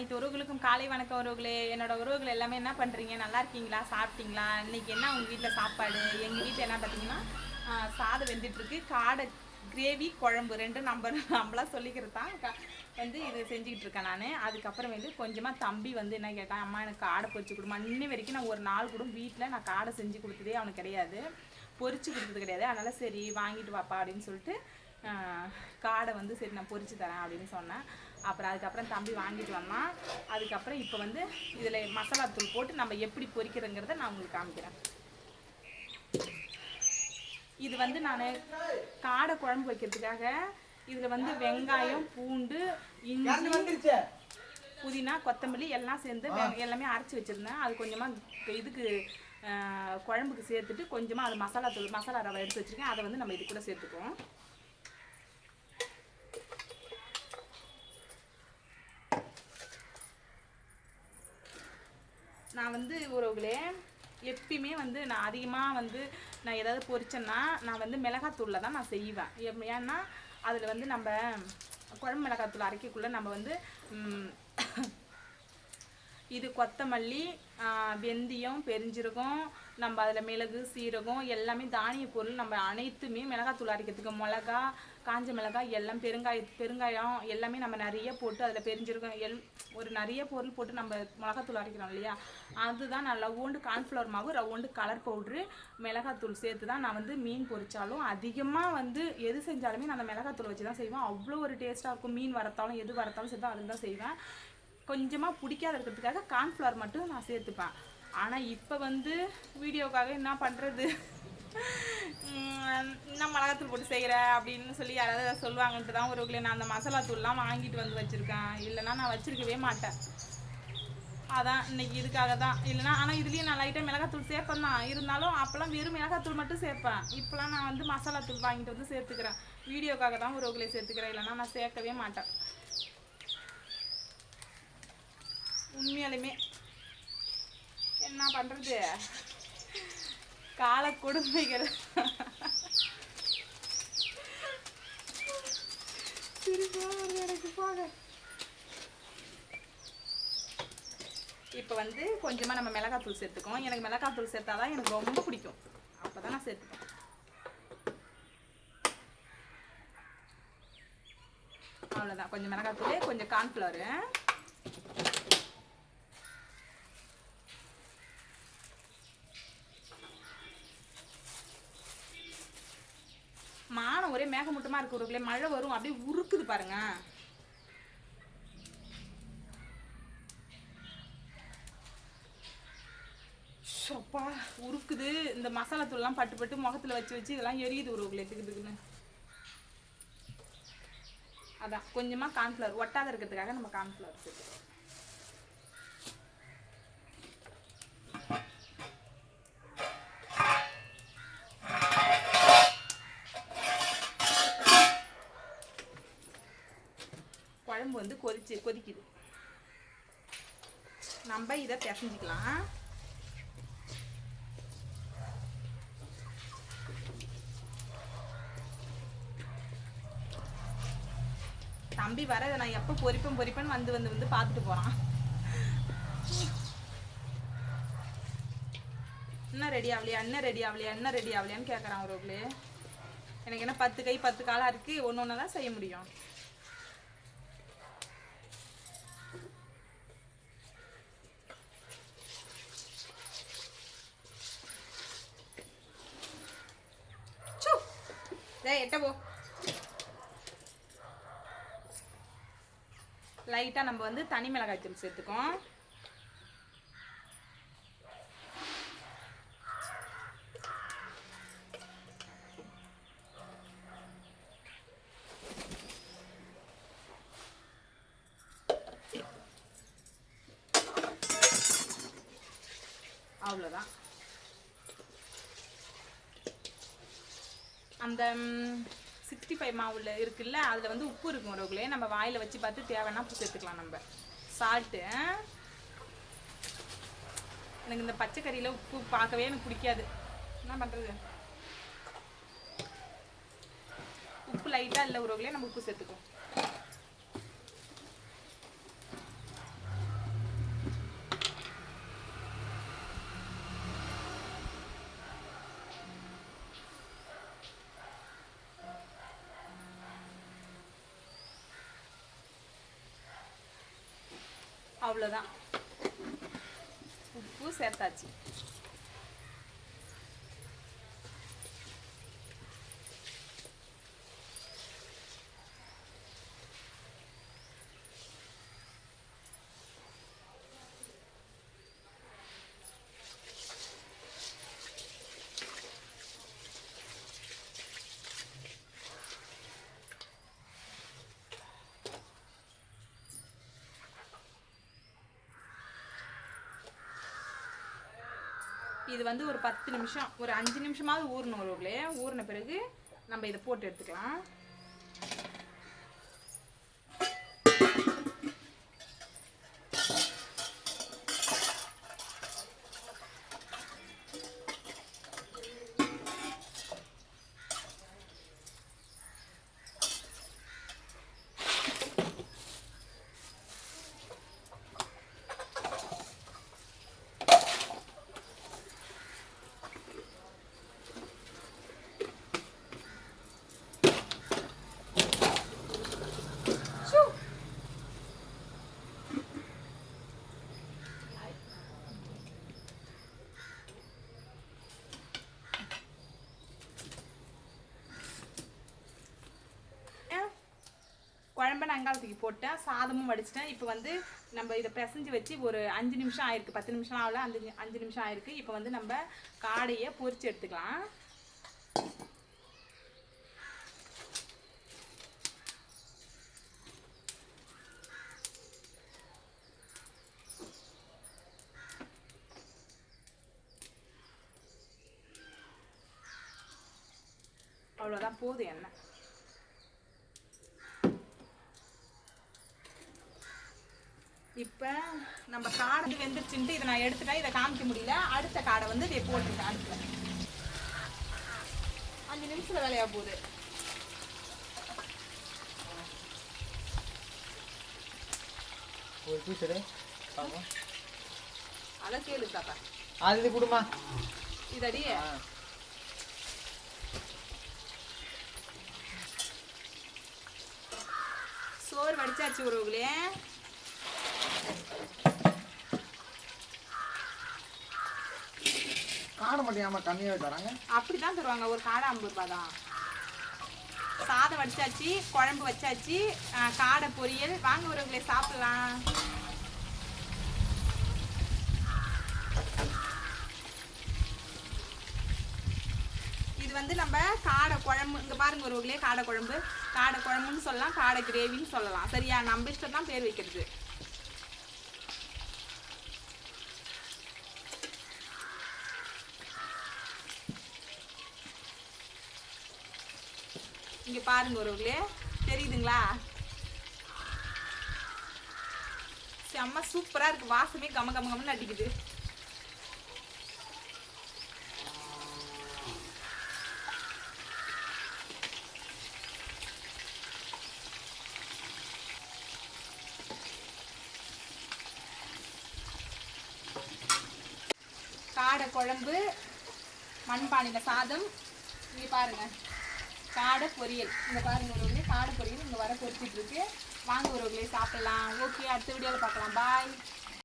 அனைத்து உறவுகளுக்கும் காலை வணக்கம் உறவுகளே. என்னோட உறவுகள் எல்லாமே என்ன பண்ணுறீங்க நல்லா இருக்கீங்களா? சாப்பிட்டீங்களா? இன்னைக்கு என்ன உங்கள் வீட்டில் சாப்பாடு? எங்கள் வீட்டில் என்ன பார்த்தீங்கன்னா சாதம் வெந்துட்டுருக்கு. காடை கிரேவி குழம்பு ரெண்டும் நம்ம நம்மளா சொல்லிக்கிறது தான். வந்து இது செஞ்சுக்கிட்டு இருக்கேன் நான். அதுக்கப்புறம் வந்து கொஞ்சமாக தம்பி வந்து என்ன கேட்டான் அம்மா எனக்கு காடை பொரிச்சு கொடுமா. இன்னி வரைக்கும் நான் ஒரு நாள் கூட வீட்டில் நான் காடை செஞ்சு கொடுத்ததே அவனுக்கு கிடையாது. பொரிச்சு கொடுத்தது கிடையாது. அதனால சரி வாங்கிட்டு வாப்பா அப்படின்னு சொல்லிட்டு காடை வந்து சரி நான் பொரிச்சு தரேன் அப்படின்னு சொன்னேன். அப்புறம் அதுக்கப்புறம் தம்பி வாங்கிட்டு வந்தான். அதுக்கப்புறம் இப்போ வந்து இதில் மசாலா தூள் போட்டு நம்ம எப்படி பொரிக்கிறதுங்கிறத நான் உங்களுக்கு காமிக்கிறேன். இது வந்து நான் காடை குழம்பு வைக்கிறதுக்காக இதில் வந்து வெங்காயம் பூண்டு இஞ்சி புதினா கொத்தமல்லி எல்லாம் சேர்ந்து எல்லாமே அரைச்சி வச்சுருந்தேன். அது கொஞ்சமாக இதுக்கு குழம்புக்கு சேர்த்துட்டு கொஞ்சமாக அது மசாலா தூள் மசாலா ரவை எடுத்து வச்சுருக்கேன். அதை வந்து நம்ம இது கூட சேர்த்துக்குவோம். நான் வந்து உறவுகளே எப்பயுமே வந்து நான் அதிகமாக வந்து நான் ஏதாவது பொரிச்சேன்னா நான் வந்து மிளகாத்தூளில் தான் நான் செய்வேன். எப்- ஏன்னா அதில் வந்து நம்ம குழம்பு மிளகாத்தூள் அரைக்கக்குள்ளே நம்ம வந்து இது கொத்தமல்லி வெந்தயம் பெருஞ்சீரகம் நம்ம அதில் மிளகு சீரகம் எல்லாமே தானிய பொருள் நம்ம அனைத்துமே மிளகாத்தூள் அரைக்கிறதுக்கு மிளகா காஞ்ச மிளகாய் எல்லாம் பெருங்காய பெருங்காயம் எல்லாமே நம்ம நிறைய போட்டு அதில் பெரிஞ்சிருக்கோம் எல் ஒரு நிறைய பொருள் போட்டு நம்ம மிளகாத்தூள் அரைக்கிறோம் இல்லையா? அதுதான் நான் லவ்வோண்டு கார்ன்ஃப்ளவர் மாவு ரவ்வோண்டு கலர் பவுட்ரு மிளகாத்தூள் சேர்த்து தான் நான் வந்து மீன் பொரிச்சாலும் அதிகமாக வந்து எது செஞ்சாலுமே நான் அந்த மிளகாத்தூள் வச்சு தான் செய்வேன். அவ்வளோ ஒரு டேஸ்ட்டாக இருக்கும். மீன் வரத்தாலும் எது வரத்தாலும் சேர்த்தா அதுதான் செய்வேன். கொஞ்சமாக பிடிக்காத இருக்கிறதுக்காக கார்ன்ஃப்ளவர் மட்டும் நான் சேர்த்துப்பேன். ஆனால் இப்போ வந்து வீடியோக்காக என்ன பண்ணுறது என்ன மிளகாத்தூள் போட்டு செய்கிற அப்படின்னு சொல்லி யாராவது சொல்லுவாங்கன்ட்டு தான் ஒரு நான் அந்த மசாலா தூள்லாம் வாங்கிட்டு வந்து வச்சுருக்கேன். இல்லைன்னா நான் வச்சுருக்கவே மாட்டேன். அதான் இன்னைக்கு இதுக்காக தான். இல்லைனா ஆனால் இதுலேயும் நான் லைட்டாக மிளகாத்தூள் சேர்ப்பேன் தான். இருந்தாலும் அப்போல்லாம் வெறும் மிளகாத்தூள் மட்டும் சேர்ப்பேன். இப்போலாம் நான் வந்து மசாலா தூள் வாங்கிட்டு வந்து சேர்த்துக்கிறேன். வீடியோக்காக தான் ஒரு உங்களை சேர்த்துக்கிறேன். இல்லைனா நான் சேர்க்கவே மாட்டேன். உண்மையாலுமே என்ன பண்ணுறது கால கொடுமைகள். எனக்கு போக இப்போ வந்து கொஞ்சமாக நம்ம மிளகாத்தூள் சேர்த்துக்கோம் எனக்கு மிளகாத்தூள் சேர்த்தாதான் எனக்கு ரொம்ப பிடிக்கும். அப்போ தான் நான் சேர்த்துப்பேன். அவ்வளோதான் கொஞ்சம் மிளகாத்தூள் கொஞ்சம் கார்ன்ஃப்ளவரு அப்படியே ஒரே மேகமூட்டமா இருக்கு ஒரு மழை வரும் அப்படியே உருக்குது பாருங்க. சொப்பா உருக்குது. இந்த மசாலா தூள்லாம் பட்டு பட்டு முகத்துல வச்சு வச்சு இதெல்லாம் எரியுது ஒரு திக்குதுக்குன்னு அதான் கொஞ்சமா கார்ன்ஃப்ளவர் ஒட்டாத இருக்கிறதுக்காக நம்ம கார்ன்ஃப்ளவர் சேர்த்துக்கிறோம் குழம்பு வந்து கொதிச்சு கொதிக்குது. நம்ம இதை பிசைஞ்சிக்கலாம். தம்பி வர நான் எப்போ பொறிப்பேன் பொறிப்பேன்னு வந்து வந்து வந்து பார்த்துட்டு போறான். என்ன ரெடி ஆகலையா? என்ன ரெடி ஆகலையா? என்ன ரெடி ஆகலையான்னு கேட்குறான் ஒரு எனக்கு என்ன பத்து கை பத்து காலாக இருக்கு. ஒன்று ஒன்று தான் செய்ய முடியும். எட்ட போ. லைட்டாக நம்ம வந்து தனி மிளகாய் தூள் சேர்த்துக்கோம். அவ்வளோதான் அந்த சிக்ஸ்டி ஃபைவ் மாவில் இருக்குல்ல அதில் வந்து உப்பு இருக்கும் ரோகுலே நம்ம வாயில் வச்சு பார்த்து தேவைன்னா உப்பு சேர்த்துக்கலாம் நம்ம. சால்ட்டு எனக்கு இந்த பச்சை கறியில் உப்பு பார்க்கவே எனக்கு பிடிக்காது. என்ன பண்ணுறது உப்பு லைட்டாக இல்லை உறவுகளே நம்ம உப்பு சேர்த்துக்குவோம். அவ்வளோதான் உப்பு சேர்த்தாச்சு. இது வந்து ஒரு பத்து நிமிஷம் ஒரு அஞ்சு நிமிஷமாவது ஊறணும் ஒருவர்களே ஊறின பிறகு நம்ம இதை போட்டு எடுத்துக்கலாம். குழம்ப நான் அங்காளத்துக்கு போட்டேன். சாதமும் வடிச்சிட்டேன். இப்போ வந்து நம்ம இதை பிசைஞ்சு வச்சு ஒரு அஞ்சு நிமிஷம் ஆயிருக்கு. பத்து நிமிஷம் ஆகல. அஞ்சு அஞ்சு நிமிஷம் ஆயிருக்கு. இப்போ வந்து நம்ம காடையை பொரிச்சு எடுத்துக்கலாம். அவ்வளோதான் போதும் எண்ணெய். இப்போ நம்ம காடை வந்து வெந்துருச்சுன்ட்டு இதை நான் எடுத்துட்டேன். இதை காமிக்க முடியல. அடுத்த காடை வந்து இதை போட்டுருக்கேன் அடுப்பில். அஞ்சு நிமிஷத்தில் வேலையா போகுது. ஒரு பீஸ் எடு பார்ப்போம் அதை கேளு தாத்தா. அது இது கொடுமா. இதடி. சோறு வடிச்சாச்சு உறவுகளே. காண மாட்டேன் கம்மியாகவே தராங்க. அப்படிதான் தருவாங்க. ஒரு காடை ஐம்பது ரூபா தான். சாதம் வடிச்சாச்சு குழம்பு வச்சாச்சு காடை பொரியல். வாங்க உறவுகளே சாப்பிடலாம். இது வந்து நம்ம காடை குழம்பு இங்க பாருங்க உறவுகளே காடை குழம்பு. காடை குழம்புன்னு சொல்லலாம் காடை கிரேவின்னு சொல்லலாம். சரியா? நம்ம இஷ்டம் தான் பேர் வைக்கிறது. பாருங்க ஒருவர்களே தெரியுதுங்களா? செம்ம சூப்பரா இருக்கு. வாசமே கம கம கமன்னு அடிக்குது காடை குழம்பு மண்பானையில் சாதம். இங்கே பாருங்கள் காடை பொரியல். இந்த பாருங்க ஒரு காடை பொரியல் இங்கே வர பொரிச்சிட்டு இருக்கு. வாங்க ஒரு சாப்பிடலாம். ஓகே அடுத்த வீடியோவில் பார்க்கலாம். பாய்